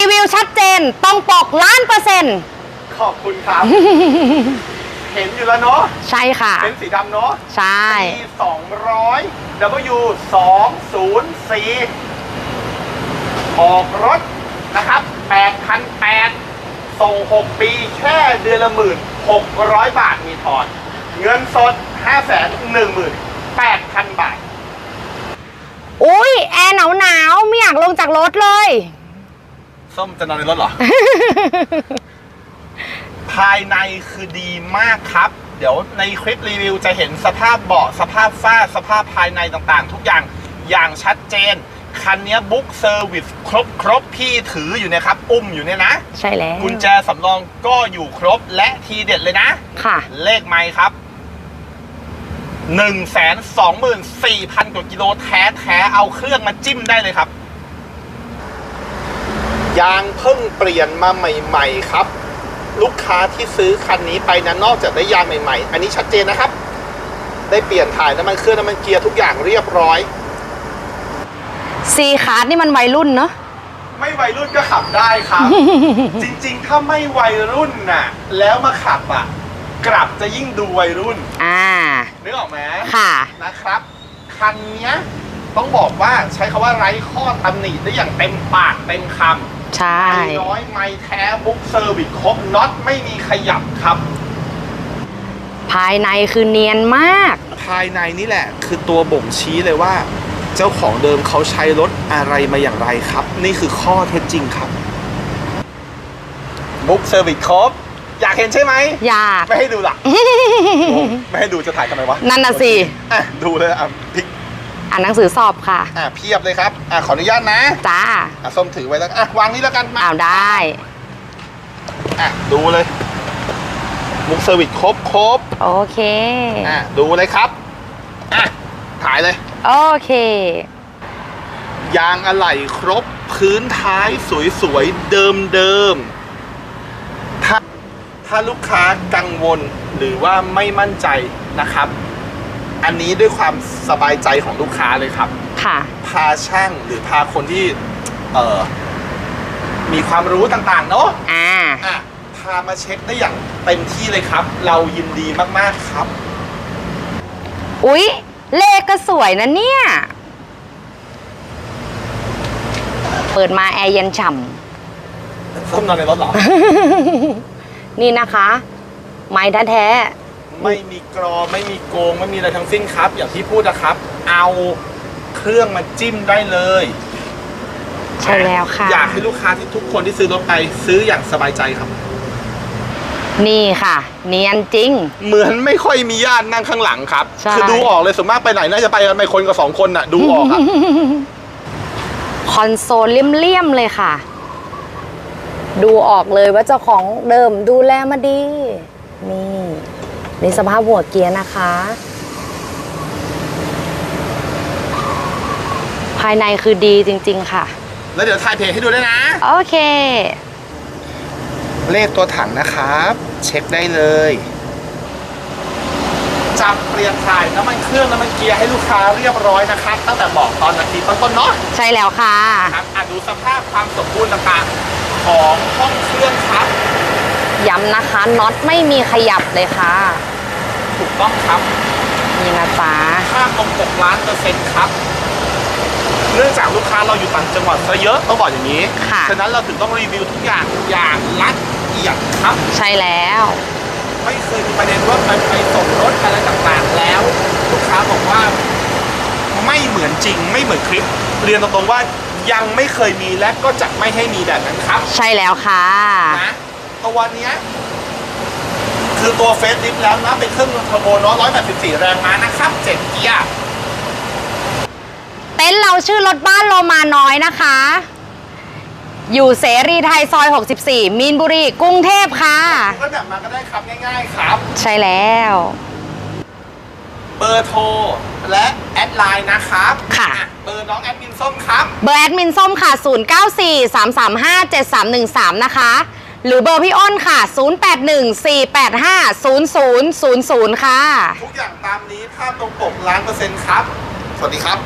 รีวิวชัดเจนต้องปกล้านเปอร์เซ็นต์ขอบคุณครับ เห็นอยู่แล้วเนาะใช่ค่ะ เป็นสีดำเนาะใช่ ปี200 W 204ออกรถนะครับ8,800ส่ง 6 ปีแค่เดือนละหมื่น600 บาทมีถอน เงินสด 518,000 บาท อุ้ยแอร์หนาวหนาวๆไม่อยากลงจากรถเลย ส้มจะนอนในรถเหรอ ภายในคือดีมากครับ เดี๋ยวในคลิปรีวิวจะเห็นสภาพเบาะสภาพฝ้าสภาพภายในต่างๆ ทุกอย่างอย่างชัดเจน คันนี้บุ๊กเซอร์วิสครบครบพี่ถืออยู่เนะครับ อุ้มอยู่เนี่ยนะ ใช่แล้วกุญแจสำรองก็อยู่ครบและทีเด็ดเลยนะ ค่ะ เลขไม้ครับ1 2 4 0 0 0กว่ากิโลแท้แท้ๆเอาเครื่องมาจิ้มได้เลยครับ ยางเพิ่งเปลี่ยนมาใหม่ ๆ ครับ ลูกค้าที่ซื้อคันนี้ไปนะนอกจากได้ยางใหม่ ๆ อันนี้ชัดเจนนะครับ ได้เปลี่ยนถ่ายน้ำมันเครื่องน้ำมันเกียร์ทุกอย่างเรียบร้อยซีคาร์ดนี่มันวัยรุ่นเนอะไม่วัยรุ่นก็ขับได้ครับ จริงๆ ถ้าไม่วัยรุ่นน่ะ แล้วมาขับอะ กลับจะยิ่งดูวัยรุ่นอ่า นึกออกไหมค่ะ นะครับ คันเนี้ยต้องบอกว่าใช้คาว่าไร้ข้อตำหนิได้อย่างเต็มปากเต็มคำ ใช่ ไม่น้อยไม่แท้บุ๊กเซอร์วิสครบน็อตไม่มีขยับครับ ภายในคือเนียนมาก ภายในนี่แหละ คือตัวบ่งชี้เลยว่า เจ้าของเดิมเขาใช้รถอะไรมาอย่างไรครับ นี่คือข้อเท็จจริงครับบุ๊กเซอร์วิสครบอยากเห็นใช่ไหม อยาก ไม่ให้ดูหลัก ไม่ให้ดูจะถ่ายทำไมวะ นั่นน่ะสิ อะ ดูเลยอะพลิก อ่านหนังสือสอบค่ะอะเพียบเลยครับอะขออนุญาตนะจ้าอะส้มถือไว้แล้วอะวางนี้แล้วกันมาอ้าวได้ อะดูเลยบุ๊กเซอร์วิสครบครบโอเคอะดูเลยครับอะถ่ายเลย โอเค ยางอะไหล่ครบพื้นท้ายสวยๆ เดิมๆถ้าถ้าลูกค้ากังวลหรือว่าไม่มั่นใจนะครับ อันนี้ด้วยความสบายใจของลูกค้าเลยครับ ค่ะ พาช่างหรือพาคนที่เอ่อมีความรู้ต่างๆ เนาะอ่า อะพามาเช็คได้อย่างเต็มที่เลยครับ เรายินดีมากๆครับ อุ๊ย เลขก็สวยนะเนี่ย เปิดมาแอร์เย็นฉ่ส้มนอนในรถเหรอำ นี่นะคะ ไม้แท้ ไม่มีกรอไม่มีโกง ไม่มีอะไรทั้งสิ้นครับ อย่างที่พูดนะครับ เอาเครื่องมาจิ้มได้เลยๆใช่แล้วค่ะ อยากให้ลูกค้าที่ทุกคนที่ซื้อรถไปซื้ออย่างสบายใจครับ นี่ค่ะ เนียนจริง เหมือนไม่ค่อยมีญาตินั่งข้างหลังครับ ใช่ คือดูออกเลยส่วนมากไปไหนน่าจะไปกันไม่คนกับสองคนน่ะ ดูออกครับ คอนโซลเลี่ยมๆเลยค่ะ ดูออกเลยว่าเจ้าของเดิมดูแลมาดี นี่ นี่สภาพหัวเกียร์นะคะ ภายในคือดีจริง ๆ ค่ะ แล้วเดี๋ยวถ่ายเพจให้ดูด้วยนะ โอเค เลขตัวถังนะครับ เช็คได้เลย จับเปลี่ยนถ่ายน้ำมันเครื่องน้ำมันเกียร์ให้ลูกค้าเรียบร้อยนะครับ ตั้งแต่บอกตอนนาทีต้นๆเนาะใช่แล้วค่ะ ครับอะดูสภาพความสมบูรณ์ต่างๆของห้องเครื่องครับ ย้ำนะคะน็อตไม่มีขยับเลยค่ะ ถูกต้องครับ นี่นะจ๊ะค่าตรง6ล้านเปอร์เซ็นต์ครับ เนื่องจากลูกค้าเราอยู่ต่างจังหวัดซะเยอะต้องบอกอย่างนี้ ค่ะ ฉะนั้นเราถึงต้องรีวิวทุกอย่างอย่างละเอียดครับ ใช่แล้ว ไม่เคยมีประเด็นว่ามันไปส่งรถอะไรต่างๆแล้ว ลูกค้าบอกว่าไม่เหมือนจริงไม่เหมือนคลิป เรียนตรงๆว่ายังไม่เคยมีและก็จะไม่ให้มีแบบนั้นครับใช่แล้วค่ะ นะตัวเนี้ย คือตัวเฟสลิฟแล้วนะ เป็นเครื่องยนต์เทอร์โบเน้อย184 แรงม้านะครับ7เกียร์เต็นท์เราชื่อรถบ้านโลมาน้อยนะคะ อยู่เสรีไทยซอย 64 มีนบุรี กรุงเทพค่ะ ก็แบบมาก็ได้ครับง่ายๆครับ ใช่แล้ว เบอร์โทรและแอดไลน์นะครับค่ะ อ่เบอร์น้องแอดมินส้มครับ เบอร์แอดมินส้มค่ะ 0943357313 นะคะ หรือเบอร์พี่อ้นค่ะ 0814850000 ค่ะ ทุกอย่างตามนี้ภาพตรงปกล้านเปอร์เซ็นต์ครับ สวัสดีครับ